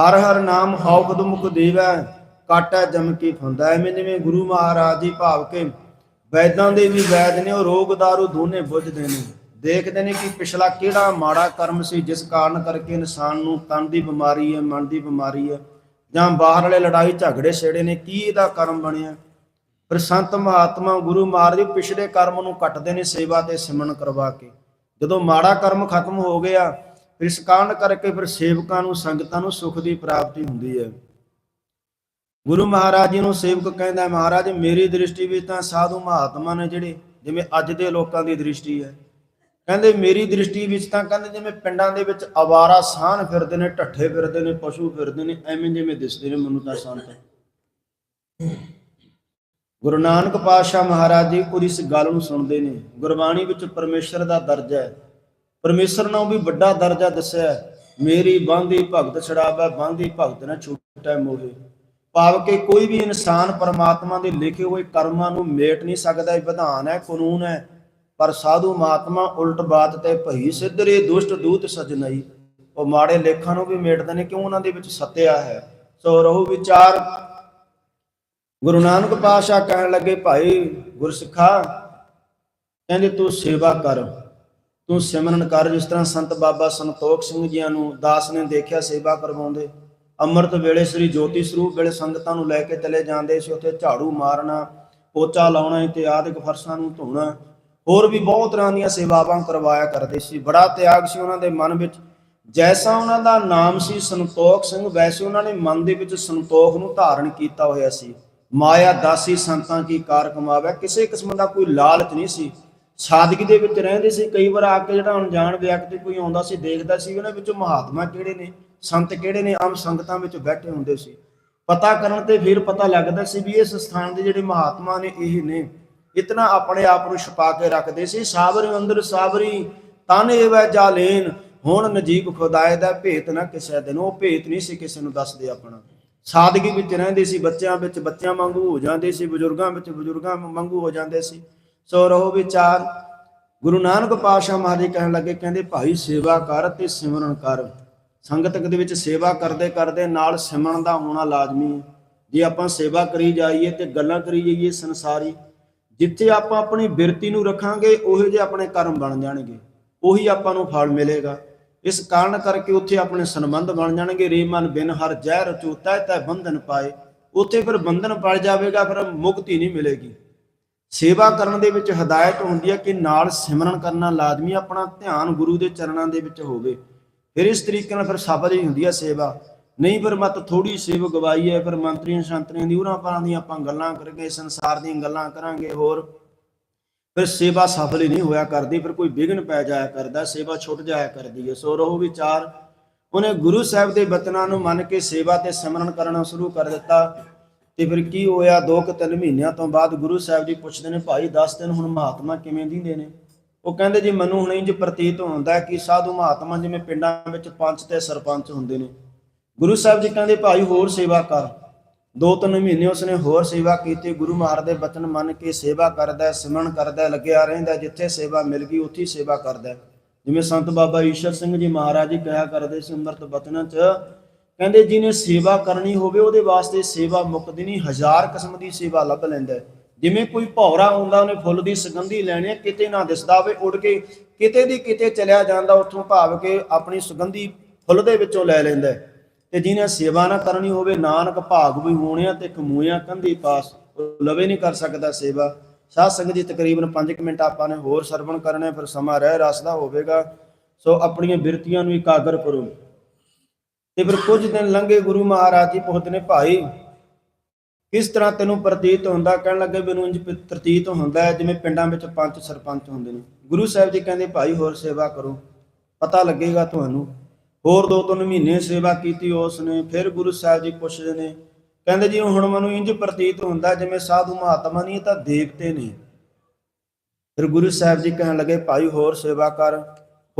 ਹਰ ਹਰ ਨਾਮ ਔਖਦ ਮੁਖ ਦੇਵੈ, ਕਾਟੈ ਜਮ ਕੀ ਫੁੰਦਾ। ਐਵੇਂ ਜਿਵੇਂ ਗੁਰੂ ਮਹਾਰਾਜ ਜੀ ਭਾਵ ਕੇ ਵੈਦਾਂ ਦੇ ਵੀ ਵੈਦ ਨੇ, ਉਹ ਰੋਗ ਦਾਰੂ ਦੋਨੇ ਬੁੱਝਦੇ ਨੇ। ਦੇਖਦੇ ਨੇ ਕਿ ਪਿਛਲਾ ਕਿਹੜਾ ਮਾੜਾ ਕਰਮ ਸੀ, ਜਿਸ ਕਾਰਨ ਕਰਕੇ ਇਨਸਾਨ ਨੂੰ ਤਨ ਦੀ ਬਿਮਾਰੀ ਹੈ, ਮਨ ਦੀ ਬਿਮਾਰੀ ਹੈ, ਜਾਂ ਬਾਹਰ ਵਾਲੇ ਲੜਾਈ ਝਗੜੇ ਛੇੜੇ ਨੇ, ਕੀ ਇਹਦਾ ਕਰਮ ਬਣਿਆ? ਫਿਰ ਸੰਤ ਮਹਾਤਮਾ ਗੁਰੂ ਮਹਾਰਾਜ ਜੀ ਪਿਛਲੇ ਕਰਮ ਨੂੰ ਕੱਟਦੇ ਨੇ ਸੇਵਾ ਤੇ ਸਿਮਰਨ ਕਰਵਾ ਕੇ। ਜਦੋਂ ਮਾੜਾ ਕਰਮ ਖਤਮ ਹੋ ਗਿਆ ਇਸ ਕਾਰਨ ਕਰਕੇ ਫਿਰ ਸੇਵਕਾਂ ਨੂੰ, ਸੰਗਤਾਂ ਨੂੰ ਸੁਖ ਦੀ ਪ੍ਰਾਪਤੀ ਹੁੰਦੀ ਹੈ। ਗੁਰੂ ਮਹਾਰਾਜ ਜੀ ਨੂੰ ਸੇਵਕ ਕਹਿੰਦਾ ਮਹਾਰਾਜ, ਮੇਰੀ ਦ੍ਰਿਸ਼ਟੀ ਵਿੱਚ ਤਾਂ ਸਾਧੂ ਮਹਾਤਮਾ ਨੇ ਜਿਹੜੇ, ਜਿਵੇਂ ਅੱਜ ਦੇ ਲੋਕਾਂ ਦੀ ਦ੍ਰਿਸ਼ਟੀ ਹੈ। ਕਹਿੰਦੇ, ਮੇਰੀ ਦ੍ਰਿਸ਼ਟੀ ਵਿੱਚ ਤਾਂ, ਕਹਿੰਦੇ, ਜਿਵੇਂ ਪਿੰਡਾਂ ਦੇ ਵਿੱਚ ਆਵਾਰਾ ਸਾਨ ਫਿਰਦੇ ਨੇ, ਢੱਠੇ ਫਿਰਦੇ ਨੇ, ਪਸ਼ੂ ਫਿਰਦੇ ਨੇ, ਐਵੇਂ ਜਿਵੇਂ ਦਿਸਦੇ ਨੇ ਮੈਨੂੰ ਤਾਂ ਸੰਤ। ਗੁਰੂ ਨਾਨਕ ਪਾਤਸ਼ਾਹ ਮਹਾਰਾਜ ਜੀ ਉਹਦੀ ਇਸ ਗੱਲ ਨੂੰ ਸੁਣਦੇ ਨੇ। ਗੁਰਬਾਣੀ ਵਿੱਚ ਪਰਮੇਸ਼ਰ ਦਾ ਦਰਜਾ ਹੈ। ਪਰਮੇਸ਼ਰ ਨਾਲੋਂ ਵੀ ਵੱਡਾ ਦਰਜਾ ਦੱਸਿਆ ਮੇਰੀ ਬਾਂਧੀ ਭਗਤ ਛੜਾਵੇ ਬਾਂਧੀ ਭਗਤ ਨਾ ਛੁੱਟੈ ਮੋਹੇ। ਭਾਵ ਕਿ ਕੋਈ ਵੀ ਇਨਸਾਨ ਪਰਮਾਤਮਾ ਦੇ ਲਿਖੇ ਹੋਏ ਕਰਮਾਂ ਨੂੰ ਮੇਟ ਨਹੀਂ ਸਕਦਾ, ਇਹ ਵਿਧਾਨ ਹੈ, ਕਾਨੂੰਨ ਹੈ। ਪਰ ਸਾਧੂ ਮਹਾਤਮਾ ਉਲਟ ਬਾਤ ਤੇ ਭਈ ਸਿੱਧਰੇ ਦੁਸ਼ਟ ਦੂਤ ਸਜਣਈ ਉਹ ਮਾੜੇ ਲੇਖਾਂ ਨੂੰ ਵੀ ਮੇਟਦੇ ਨੇ, ਕਿਉਂ ਉਹਨਾਂ ਦੇ ਵਿੱਚ ਸਤਿਆ ਹੈ? ਸੋ ਰਹੂ ਵਿਚਾਰ। ਗੁਰੂ ਨਾਨਕ ਪਾਤਸ਼ਾਹ ਕਹਿਣ ਲੱਗੇ, ਭਾਈ ਗੁਰਸਿੱਖਾ, ਕਹਿੰਦੇ ਤੂੰ ਸੇਵਾ ਕਰ। ਤੂੰ ਸਿਮਰਨ ਕਰ ਜਿਸ ਤਰ੍ਹਾਂ ਸੰਤ ਬਾਬਾ ਸੰਤੋਖ ਸਿੰਘ ਜੀਆਂ ਨੂੰ ਦਾਸ ਨੇ ਦੇਖਿਆ ਸੇਵਾ ਕਰਵਾਉਂਦੇ। ਅੰਮ੍ਰਿਤ ਵੇਲੇ ਸ੍ਰੀ ਜੋਤੀ ਸਰੂਪ ਵੇਲੇ ਸੰਗਤਾਂ ਨੂੰ ਲੈ ਕੇ ਚਲੇ ਜਾਂਦੇ ਸੀ। ਉੱਥੇ ਝਾੜੂ ਮਾਰਨਾ, ਪੋਚਾ ਲਾਉਣਾ ਇਤਿਆਦਿਕ ਫਰਸ਼ਾਂ ਨੂੰ ਧੋਣਾ। ਹੋਰ ਵੀ ਬਹੁਤ ਤਰ੍ਹਾਂ ਦੀਆਂ ਸੇਵਾਵਾਂ ਕਰਵਾਇਆ ਕਰਦੇ ਸੀ। ਬੜਾ ਤਿਆਗ ਸੀ ਉਹਨਾਂ ਦੇ ਮਨ ਵਿੱਚ। ਜੈਸਾ ਉਹਨਾਂ ਦਾ ਨਾਮ ਸੀ ਸੰਤੋਖ ਸਿੰਘ, ਵੈਸੇ ਉਹਨਾਂ ਨੇ ਮਨ ਦੇ ਵਿੱਚ ਸੰਤੋਖ ਨੂੰ ਧਾਰਨ ਕੀਤਾ ਹੋਇਆ ਸੀ। ਮਾਇਆ ਦਾਸੀ ਸੰਤਾਂ ਕੀ ਕਾਰ ਕਮਾਵੇ? ਕਿਸੇ ਕਿਸਮ ਦਾ ਕੋਈ ਲਾਲਚ ਨਹੀਂ ਸੀ। ਸਾਦਗੀ ਦੇ ਵਿੱਚ ਰਹਿੰਦੇ ਸੀ। ਕਈ ਵਾਰ ਆ ਕੇ ਜਿਹੜਾ ਅਣਜਾਣ ਵਿਅਕਤੀ ਕੋਈ ਆਉਂਦਾ ਸੀ, ਦੇਖਦਾ ਸੀ ਉਹਨਾਂ ਵਿੱਚੋਂ ਮਹਾਤਮਾ ਕਿਹੜੇ ਨੇ, ਸੰਤ ਕਿਹੜੇ ਨੇ, ਆਮ ਸੰਗਤਾਂ ਵਿੱਚ ਬੈਠੇ ਹੁੰਦੇ ਸੀ। ਪਤਾ ਕਰਨ ਤੇ ਫਿਰ ਪਤਾ ਲੱਗਦਾ ਸੀ ਵੀ ਇਸ ਸਥਾਨ ਦੇ ਜਿਹੜੇ ਮਹਾਤਮਾ ਨੇ, ਇਹ ਨੇ। ਇਤਨਾ ਆਪਣੇ ਆਪ ਨੂੰ ਛੁਪਾ ਕੇ ਰੱਖਦੇ ਸੀ। ਸਾਬਰ ਅੰਦਰ, ਸਾਬਰੀ ਤਨ ਵੈ ਜਾਲੇਨ। ਹੁਣ ਨਜੀਬ ਖੁਦਾਏ ਦਾ ਭੇਤ ਨਾ ਕਿਸੇ ਦਿਨ। ਉਹ ਭੇਤ ਨਹੀਂ ਸੀ ਕਿਸੇ ਨੂੰ ਦੱਸਦੇ ਆਪਣਾ। ਸਾਦਗੀ ਵਿੱਚ ਰਹਿੰਦੇ ਸੀ। ਬੱਚਿਆਂ ਵਿੱਚ ਬੱਚਿਆਂ ਵਾਂਗੂ ਹੋ ਜਾਂਦੇ ਸੀ, ਬਜ਼ੁਰਗਾਂ ਵਿੱਚ ਬਜ਼ੁਰਗਾਂ ਵਾਂਗੂ ਹੋ ਜਾਂਦੇ ਸੀ। ਸੋ ਰਹੋ ਵਿਚਾਰ। ਗੁਰੂ ਨਾਨਕ ਪਾਤਸ਼ਾਹ ਮਹਾਰਾਜ ਕਹਿਣ ਲੱਗੇ, ਕਹਿੰਦੇ, ਭਾਈ ਸੇਵਾ ਕਰ ਤੇ ਸਿਮਰਨ ਕਰ। ਸੰਗਤ ਦੇ ਵਿੱਚ ਸੇਵਾ ਕਰਦੇ ਕਰਦੇ ਨਾਲ ਸਿਮਰਨ ਦਾ ਹੋਣਾ ਲਾਜ਼ਮੀ ਹੈ। ਜੇ ਆਪਾਂ ਸੇਵਾ ਕਰੀ ਜਾਈਏ ਤੇ ਗੱਲਾਂ ਕਰੀ ਜਾਈਏ ਸੰਸਾਰੀ, ਜਿੱਥੇ ਆਪਾਂ ਆਪਣੀ ਬਿਰਤੀ ਨੂੰ ਰੱਖਾਂਗੇ, ਉਹੋ ਜਿਹੇ ਆਪਣੇ ਕਰਮ ਬਣ ਜਾਣਗੇ। ਉਹੀ ਆਪਾਂ ਨੂੰ ਫਲ ਮਿਲੇਗਾ। ਇਸ ਕਾਰਨ ਕਰਕੇ ਉੱਥੇ ਆਪਣੇ ਸੰਬੰਧ ਬਣ ਜਾਣਗੇ। ਰੇ ਮਨ ਬਿਨ ਹਰ ਜ਼ਹਿਰ ਚੂਤਾ ਤੈ ਬੰਧਨ ਪਾਏ। ਉੱਥੇ ਫਿਰ ਬੰਧਨ ਪੜ ਜਾਵੇਗਾ, ਫਿਰ ਮੁਕਤੀ ਨਹੀਂ ਮਿਲੇਗੀ। ਸੇਵਾ ਕਰਨ ਦੇ ਵਿੱਚ ਹਦਾਇਤ ਹੁੰਦੀ ਹੈ ਕਿ ਨਾਲ ਸਿਮਰਨ ਕਰਨਾ ਲਾਜ਼ਮੀ ਆਪਣਾ ਧਿਆਨ ਗੁਰੂ ਦੇ ਚਰਨਾਂ ਦੇ ਵਿੱਚ ਹੋਵੇ। ਫਿਰ ਇਸ ਤਰੀਕੇ ਨਾਲ ਫਿਰ ਸਫਲ ਹੀ ਹੁੰਦੀ ਹੈ ਸੇਵਾ। ਨਹੀਂ ਫਿਰ ਮਤ ਥੋੜੀ ਸੇਵ ਗਵਾਈ ਹੈ, ਫਿਰ ਮੰਤਰੀਆਂ ਸ਼ਾਂਤਰੀਆਂ ਦੀ ਉਹਨਾਂ ਪਰਾਂ ਦੀਆਂ ਆਪਾਂ ਗੱਲਾਂ ਕਰਾਂਗੇ, ਸੰਸਾਰ ਦੀਆਂ ਗੱਲਾਂ ਕਰਾਂਗੇ, ਹੋਰ ਫਿਰ ਸੇਵਾ ਸਫਲ ਹੀ ਨਹੀਂ ਹੋਇਆ ਕਰਦੀ, ਫਿਰ ਕੋਈ ਵਿਘਨ ਪੈ ਜਾਇਆ ਕਰਦਾ, ਸੇਵਾ ਛੁੱਟ ਜਾਇਆ ਕਰਦੀ ਹੈ। ਸੋ ਰਹੋ ਵਿਚਾਰ। ਉਹਨੇ ਗੁਰੂ ਸਾਹਿਬ ਦੇ ਬਚਨਾਂ ਨੂੰ ਮੰਨ ਕੇ ਸੇਵਾ ਤੇ ਸਿਮਰਨ ਕਰਨਾ ਸ਼ੁਰੂ ਕਰ ਦਿੱਤਾ। ਤੇ ਫਿਰ ਕੀ ਹੋਇਆ? ਦੋ ਕੁ ਤਿੰਨ ਮਹੀਨਿਆਂ ਤੋਂ ਬਾਅਦ ਗੁਰੂ ਸਾਹਿਬ ਜੀ ਪੁੱਛਦੇ ਨੇ, ਭਾਈ, ਦੱਸ ਦਿਨ ਹੁਣ ਮਹਾਤਮਾ ਕਿਵੇਂ ਦਿੰਦੇ ਨੇ? ਉਹ ਕਹਿੰਦੇ, ਜੀ, ਮੈਨੂੰ ਹੁਣ ਇੰਜ ਪ੍ਰਤੀਤ ਹੁੰਦਾ ਕਿ ਸਾਧੂ ਮਹਾਤਮਾ ਜਿਵੇਂ ਪਿੰਡਾਂ ਵਿੱਚ ਪੰਚ ਤੇ ਸਰਪੰਚ ਹੁੰਦੇ ਨੇ। ਗੁਰੂ ਸਾਹਿਬ ਜੀ ਕਹਿੰਦੇ, ਭਾਈ, ਹੋਰ ਸੇਵਾ ਕਰ। ਦੋ ਤਿੰਨ ਮਹੀਨੇ ਉਸਨੇ ਹੋਰ ਸੇਵਾ ਕੀਤੀ। ਗੁਰੂ ਮਹਾਰਾਜ ਦੇ ਬਚਨ ਮੰਨ ਕੇ ਸੇਵਾ ਕਰਦਾ ਸਿਮਰਨ ਕਰਦਾ ਲੱਗਿਆ ਰਹਿੰਦਾ ਜਿੱਥੇ ਸੇਵਾ ਮਿਲ ਗਈ, ਉੱਥੇ ਸੇਵਾ ਕਰਦਾ ਜਿਵੇਂ ਸੰਤ ਬਾਬਾ ਈਸ਼ਰ ਸਿੰਘ ਜੀ ਮਹਾਰਾਜ ਜੀ ਕਿਹਾ ਕਰਦੇ ਸੀ, ਅੰਮ੍ਰਿਤ ਬਚਨਾਂ 'ਚ ਕਹਿੰਦੇ ਜਿਹਨੇ ਸੇਵਾ ਕਰਨੀ ਹੋਵੇ ਉਹਦੇ ਵਾਸਤੇ ਸੇਵਾ ਮੁਕਦੀ ਨਹੀਂ, ਹਜ਼ਾਰ ਕਿਸਮ ਦੀ ਸੇਵਾ ਲੱਭ ਲੈਂਦਾ ਜਿਵੇਂ ਕੋਈ ਭੌਰਾ ਆਉਂਦਾ, ਉਹਨੇ ਫੁੱਲ ਦੀ ਸੁਗੰਧੀ ਲੈਣੀ ਕਿਤੇ ਨਾ ਦਿਸਦਾ ਹੋਵੇ, ਉੱਡ ਕੇ ਕਿਤੇ ਦੀ ਕਿਤੇ ਚਲਿਆ ਜਾਂਦਾ, ਉੱਥੋਂ ਭਾਵ ਕੇ ਆਪਣੀ ਸੁਗੰਧੀ ਫੁੱਲ ਦੇ ਵਿੱਚੋਂ ਲੈ ਲੈਂਦਾ ਤੇ ਜਿਹਨੇ ਸੇਵਾ ਨਾ ਕਰਨੀ ਹੋਵੇ, ਨਾਨਕ ਭਾਗ ਵੀ ਹੋਣਿਆ ਤੇ ਕਮੂਇਆ ਕੰਧੀ ਪਾਸ ਲਵੇ ਨਹੀਂ ਕਰ ਸਕਦਾ ਸੇਵਾ। ਸਾਧ ਸੰਗਤ ਜੀ, ਤਕਰੀਬਨ 5 ਮਿੰਟ ਆਪਾਂ ਨੇ ਹੋਰ ਸਰਵਣ ਕਰਨੇ ਫਿਰ ਸਮਾਂ ਰਹਿ ਰਸਦਾ ਹੋਵੇਗਾ। ਸੋ ਆਪਣੀਆਂ ਬਿਰਤੀਆਂ ਨੂੰ ਇਕਾਗਰ ਕਰੋ। ਤੇ ਫਿਰ ਕੁਝ ਦਿਨ ਲੰਘੇ ਗੁਰੂ ਮਹਾਰਾਜ ਜੀ ਪੁੱਛਦੇ ਨੇ ਭਾਈ, ਕਿਸ ਤਰ੍ਹਾਂ ਤੈਨੂੰ ਪ੍ਰਤੀਤ ਹੁੰਦਾ? ਕਹਿਣ ਲੱਗੇ ਮੈਨੂੰ ਇੰਜ ਪ੍ਰਤੀਤ ਹੁੰਦਾ ਹੈ, ਜਿਵੇਂ ਪਿੰਡਾਂ ਵਿੱਚ ਪੰਚ ਸਰਪੰਚ ਹੁੰਦੇ ਨੇ। ਗੁਰੂ ਸਾਹਿਬ ਜੀ ਕਹਿੰਦੇ, ਭਾਈ, ਹੋਰ ਸੇਵਾ ਕਰੋ, ਪਤਾ ਲੱਗੇਗਾ ਤੁਹਾਨੂੰ। ਹੋਰ ਦੋ ਤਿੰਨ ਮਹੀਨੇ ਸੇਵਾ ਕੀਤੀ ਉਸ ਨੇ, ਫਿਰ ਗੁਰੂ ਸਾਹਿਬ ਜੀ ਪੁੱਛਦੇ ਨੇ, ਕਹਿੰਦੇ ਜੀ, ਹੁਣ ਮੈਨੂੰ ਇੰਜ ਪ੍ਰਤੀਤ ਹੁੰਦਾ ਜਿਵੇਂ ਸਾਧੂ ਮਹਾਤਮਾ ਨਹੀਂ ਤਾਂ ਦੇਵਤੇ ਨੇ। ਫਿਰ ਗੁਰੂ ਸਾਹਿਬ ਜੀ ਕਹਿਣ ਲੱਗੇ, ਭਾਈ, ਹੋਰ ਸੇਵਾ ਕਰ।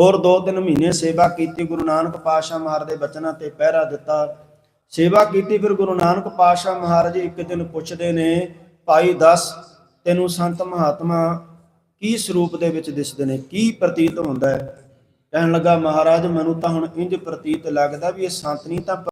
ਹੋਰ ਦੋ ਤਿੰਨ ਮਹੀਨੇ ਸੇਵਾ ਕੀਤੀ, ਗੁਰੂ ਨਾਨਕ ਪਾਤਸ਼ਾਹ ਮਹਾਰਾਜ ਦੇ ਬਚਨਾਂ ਤੇ ਪਹਿਰਾ ਦਿੱਤਾ। ਸੇਵਾ ਕੀਤੀ, ਫਿਰ ਗੁਰੂ ਨਾਨਕ ਪਾਤਸ਼ਾਹ ਮਹਾਰਾਜ ਇੱਕ ਦਿਨ ਪੁੱਛਦੇ ਨੇ, ਭਾਈ ਦੱਸ, ਤੈਨੂੰ ਸੰਤ ਮਹਾਤਮਾ ਕੀ ਸਰੂਪ ਦੇ ਵਿੱਚ ਦਿਸਦੇ ਨੇ? ਕੀ ਪ੍ਰਤੀਤ ਹੁੰਦਾ ਹੈ? ਕਹਿਣ ਲੱਗਾ, ਮਹਾਰਾਜ, ਮੈਨੂੰ ਤਾਂ ਹੁਣ ਇੰਜ ਪ੍ਰਤੀਤ ਲੱਗਦਾ ਵੀ ਇਹ ਸੰਤ ਨਹੀਂ, ਤਾਂ